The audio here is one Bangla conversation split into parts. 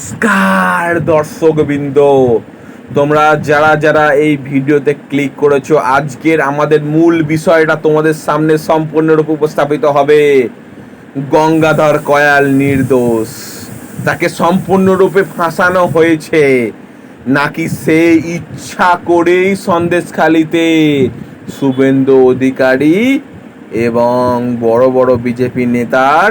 নমস্কার দর্শকবৃন্দ। তোমরা যারা যারা এই ভিডিওতে ক্লিক করেছ, আজকের আমাদের মূল বিষয়টা তোমাদের সামনে সম্পূর্ণরূপে উপস্থাপিত হবে। গঙ্গাধর কয়াল নির্দোষ। তাকে সম্পূর্ণরূপে ফাঁসানো হয়েছে। নাকি সে ইচ্ছা করেই সন্দেশখালিতে শুভেন্দু অধিকারী এবং বড় বড় বিজেপি নেতার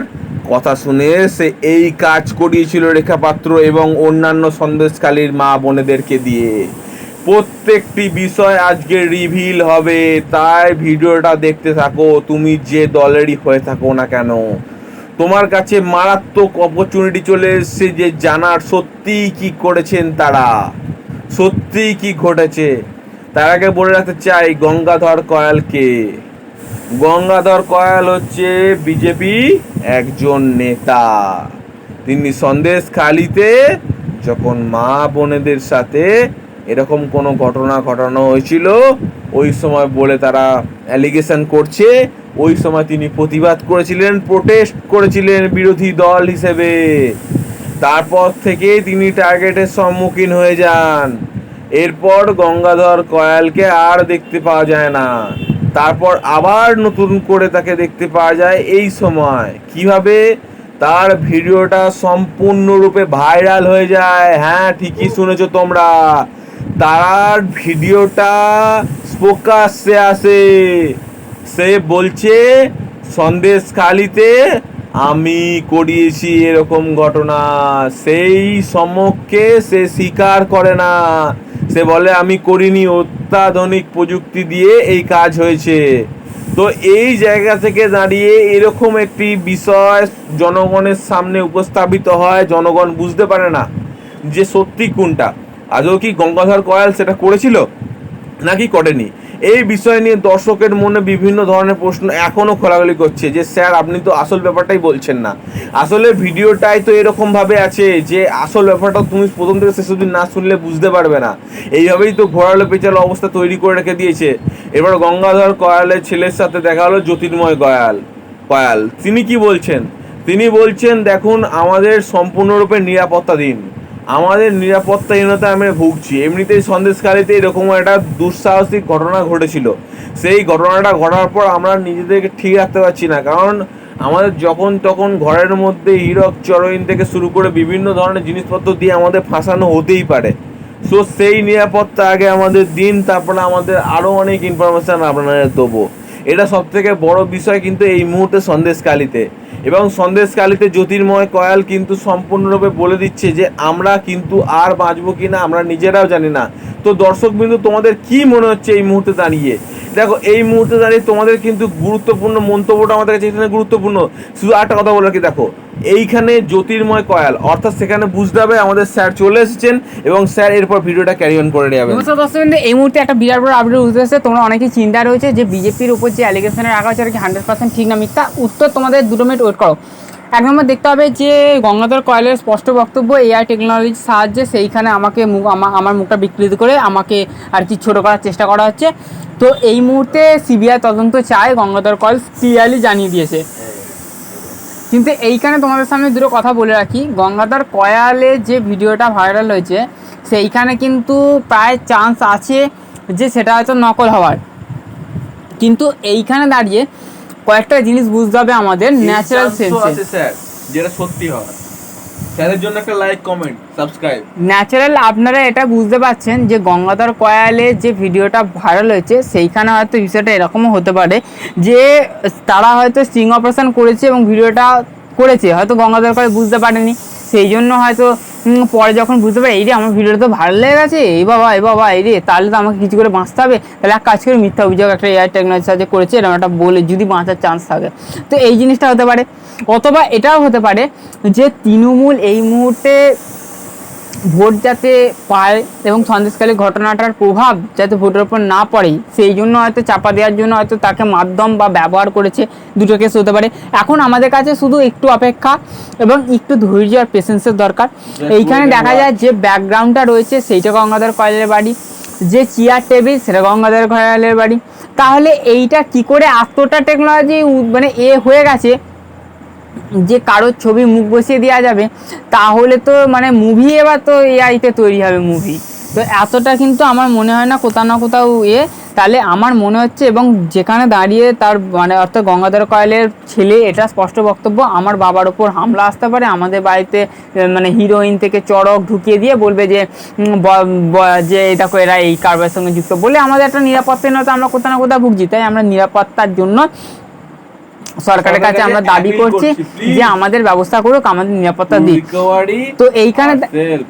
কথা শুনে সে এই কাজ করিয়েছিল রেখা পাত্র এবং অন্যান্য সন্দেশকালীর মা বোনেদেরকে দিয়ে। প্রত্যেকটি বিষয় আজকে রিভিল হবে। তাই ভিডিওটা দেখতে থাকো। তুমি যে দলেরই হয়ে থাকো না কেন। তোমার কাছে মারাত্মক অপরচুনিটি চলে এসছে যে জানার সত্যিই কি করেছেন তারা। সত্যিই কি ঘটেছে? তার আগে বলে রাখতে চাই গঙ্গাধর কয়ালকে। গঙ্গাধর কয়াল হচ্ছে বিজেপি একজন নেতা। তিনি সন্দেশ খালিতে যখন মা বোনেদের সাথে এরকম কোনো ঘটনা ঘটানো হয়েছিল, ওই সময় বলে তারা অ্যালিগেশন করছে, ওই সময় তিনি প্রতিবাদ করেছিলেন প্রোটেস্ট করেছিলেন বিরোধী দল হিসেবে। তারপর থেকে তিনি টার্গেটের সম্মুখীন হয়ে যান। এরপর গঙ্গাধর কয়ালকে আর দেখতে পাওয়া যায় না। তারপর আবার নতুন করে তাকে দেখতে পাওয়া যায় এই সময়। কীভাবে তার ভিডিওটা সম্পূর্ণরূপে ভাইরাল হয়ে যায় হ্যাঁ ঠিকই শুনেছো তোমরা। তার ভিডিওটা প্রকাশ্যে আসে। সে বলছে, সন্দেশ খালিতে আমি করিয়েছি এরকম ঘটনা। সেই সমক্ষে সে স্বীকার করে না। সে বলে, আমি করিনি, অত্যাধুনিক প্রযুক্তি দিয়ে এই কাজ হয়েছে। তো এই জায়গা থেকে দাঁড়িয়ে এরকম একটি বিষয় জনগণের সামনে উপস্থাপিত হয়, জনগণ বুঝতে পারে না যে সত্যি কোনটা। আজও কি গঙ্গাধর কয়াল সেটা করেছিল, নাকি করেনি? এই বিষয় নিয়ে দর্শকের মনে বিভিন্ন ধরনের প্রশ্ন এখনও খোলাখুলি করছে যে, স্যার, আপনি তো আসল ব্যাপারটাই বলছেন না। আসলে ভিডিওটাই তো এরকমভাবে আছে যে, আসল ব্যাপারটা তুমি প্রথম থেকে শেষ অবধি না শুনলে বুঝতে পারবে না। এইভাবেই তো ঘোরালো পেঁচালো অবস্থা তৈরি করে রেখে দিয়েছে। এবার গঙ্গাধর কয়ালের ছেলের সাথে দেখা হলো জ্যোতির্ময় কয়াল কয়াল। তিনি কি বলছেন? তিনি বলছেন, দেখুন, আমাদের সম্পূর্ণরূপে নিরাপত্তা দিন আমাদের নিরাপত্তাহীনতা আমরা ভুগছি। এমনিতেই সন্দেশকারীতে এরকম একটা দুঃসাহসিক ঘটনা ঘটেছিল। সেই ঘটনাটা ঘটার পর আমরা নিজেদেরকে ঠিক রাখতে পারছি না। কারণ আমাদের যখন তখন ঘরের মধ্যে হিরক, চরইন থেকে শুরু করে বিভিন্ন ধরনের জিনিসপত্র দিয়ে আমাদের ফাঁসানো হতেই পারে। সো সেই নিরাপত্তা আগে আমাদের দিন, তারপরে আমাদের আরও অনেক ইনফরমেশান আপনাদের দেবো। এটা সব থেকে বড় বিষয় কিন্তু এই মুহূর্তে সন্দেশকালীতে। এবং সন্দেশকালীতে জ্যোতির্ময় কয়াল কিন্তু সম্পূর্ণরূপে বলে দিচ্ছে যে, আমরা কিন্তু আর বাঁচবো কি না আমরা নিজেরাও জানি না। তো দর্শকবিন্দু, তোমাদের কি মনে হচ্ছে এই মুহূর্তে দাঁড়িয়ে? দেখো, এই মুহূর্তে দাঁড়িয়ে তোমাদের কিন্তু গুরুত্বপূর্ণ মন্তব্যটা আমাদের কাছে এখানে গুরুত্বপূর্ণ। শুধু একটা কথা বলে কি দেখো, এইখানে জ্যোতির্ময় কয়াল, অর্থাৎ সেখানে বুঝতে হবে আমাদের স্যার চলে এসেছেন এবং স্যার এরপর ভিডিওটা ক্যারি অন করে নেবেন নমস্কার দর্শক এই মুহূর্তে একটা বিরাট বড় আপডেট উঠতে এসেছে। তোমরা অনেকেই চিন্তা রয়েছে যে বিজেপির উপর যে অ্যালিগেশনের রাখা হচ্ছে কি হান্ড্রেড পার্সেন্ট ঠিক না মিথ্যা? উত্তর তোমাদের দুটো মিনিট ওয়েট করো। এক নম্বর দেখতে হবে যে গঙ্গাধর কয়েলের স্পষ্ট বক্তব্য এআই টেকনোলজির সাহায্যে সেইখানে আমাকে মুখ, আমা- আমার মুখটা বিকৃত করে আমাকে আর কি ছোটো করার চেষ্টা করা হচ্ছে। তো এই মুহূর্তে সিবিআই তদন্ত চায় গঙ্গাধর কয়েল ক্লিয়ারলি জানিয়ে দিয়েছে। কিন্তু এইখানে তোমাদের সামনে দুটো কথা বলে রাখি। গঙ্গাধর কয়ালে যে ভিডিওটা ভাইরাল হয়েছে, সেইখানে কিন্তু প্রায় চান্স আছে যে সেটা হয়তো নকল হওয়ার। কিন্তু এইখানে দাঁড়িয়ে কয়েকটা জিনিস বুঝতে হবে আমাদের ন্যাচারাল সেন্সে আছে স্যার যেটা সত্যি হয়। স্যারের জন্য একটা লাইক কমেন্ট সাবস্ক্রাইব ন্যাচারাল আপনারা এটা বুঝতে পারছেন যে গঙ্গাধর কয়ালে যে ভিডিওটা ভাইরাল হয়েছে সেইখানে হয়তো বিষয়টা এরকমও হতে পারে যে তারা হয়তো স্টিং অপারেশন করেছে এবং ভিডিওটা করেছে। হয়তো গঙ্গাধর কয়াল বুঝতে পারেনি। সেই জন্য হয়তো পরে যখন বুঝতে পারে, এই রে আমার ভিডিওটা তো ভালো লেগে গেছে, এই বাবা এই বাবা, এই রে, তাহলে তো আমাকে কিছু করে বাঁচতে হবে। তাহলে এক কাজ করে, মিথ্যা অভিযোগ একটা এআই টেকনোলজি সাহায্যে করেছে, এরকম একটা বলে যদি বাঁচার চান্স থাকে। তো এই জিনিসটা হতে পারে। অথবা এটাও হতে পারে যে তৃণমূল এই মুহূর্তে ভোট যাতে পায় এবং সন্দেশকালী ঘটনাটার প্রভাব যাতে ভোটের উপর না পড়ে সেই জন্য হয়তো চাপা দেওয়ার জন্য হয়তো তাকে মাধ্যম বা ব্যবহার করেছে দুটো কেস হতে পারে। এখন আমাদের কাছে শুধু একটু অপেক্ষা এবং একটু ধৈর্য আর পেশেন্সের দরকার। এইখানে দেখা যায় যে ব্যাকগ্রাউন্ডটা রয়েছে সেইটা গঙ্গাধর কয়েলের বাড়ি যে চেয়ার টেবিল সেটা গঙ্গাধর কয়ালের বাড়ি। তাহলে এইটা কি করে এতটা টেকনোলজি মানে এ হয়ে গেছে যে কারোর ছবি মুখ বসিয়ে দেওয়া যাবে, তাহলে তো মানে মুভি এবার তো এআইতে তৈরি হবে মুভি তো এতটা কিন্তু আমার মনে হয় না কোথাও না কোথাও ইয়ে তাহলে আমার মনে হচ্ছে এবং যেখানে দাঁড়িয়ে তার মানে অর্থাৎ গঙ্গাধর কয়েলের ছেলে, এটা স্পষ্ট বক্তব্য, আমার বাবার ওপর হামলা আসতে পারে, আমাদের বাড়িতে মানে হিরোইন থেকে চড়ক ঢুকিয়ে দিয়ে বলবে যে যে এটা এরা এই কারবারের সঙ্গে যুক্ত। বলে আমাদের একটা নিরাপত্তাহীনতা আমরা কোথাও না কোথাও ভুগছি, তাই আমরা নিরাপত্তার জন্য সরকারের কাছে আমরা দাবি করছি যে আমাদের ব্যবস্থা করুক আমাদের নিরাপত্তা দিক। তো এইখানে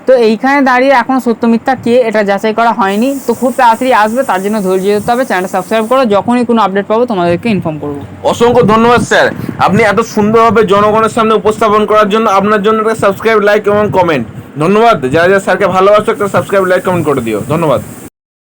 তো এইখানে দাঁড়িয়ে এখন সত্য মিথ্যা কে এটা যাচাই করা হয়নি। তো খুব তাড়াতাড়ি আসবে তার জন্য ধৈর্য ধরতে হবে। চ্যানেলটা সাবস্ক্রাইব করো যখনই কোনো আপডেট পাবো তোমাদেরকে ইনফর্ম করব। অসংখ্য ধন্যবাদ স্যার। আপনি এত সুন্দরভাবে জনগণের সামনে উপস্থাপন করার জন্য আপনার জন্য একটা সাবস্ক্রাইব লাইক এবং কমেন্ট ধন্যবাদ। যারা যারা স্যারকে ভালোবাসো একটা সাবস্ক্রাইব লাইক কমেন্ট করে দিও। ধন্যবাদ।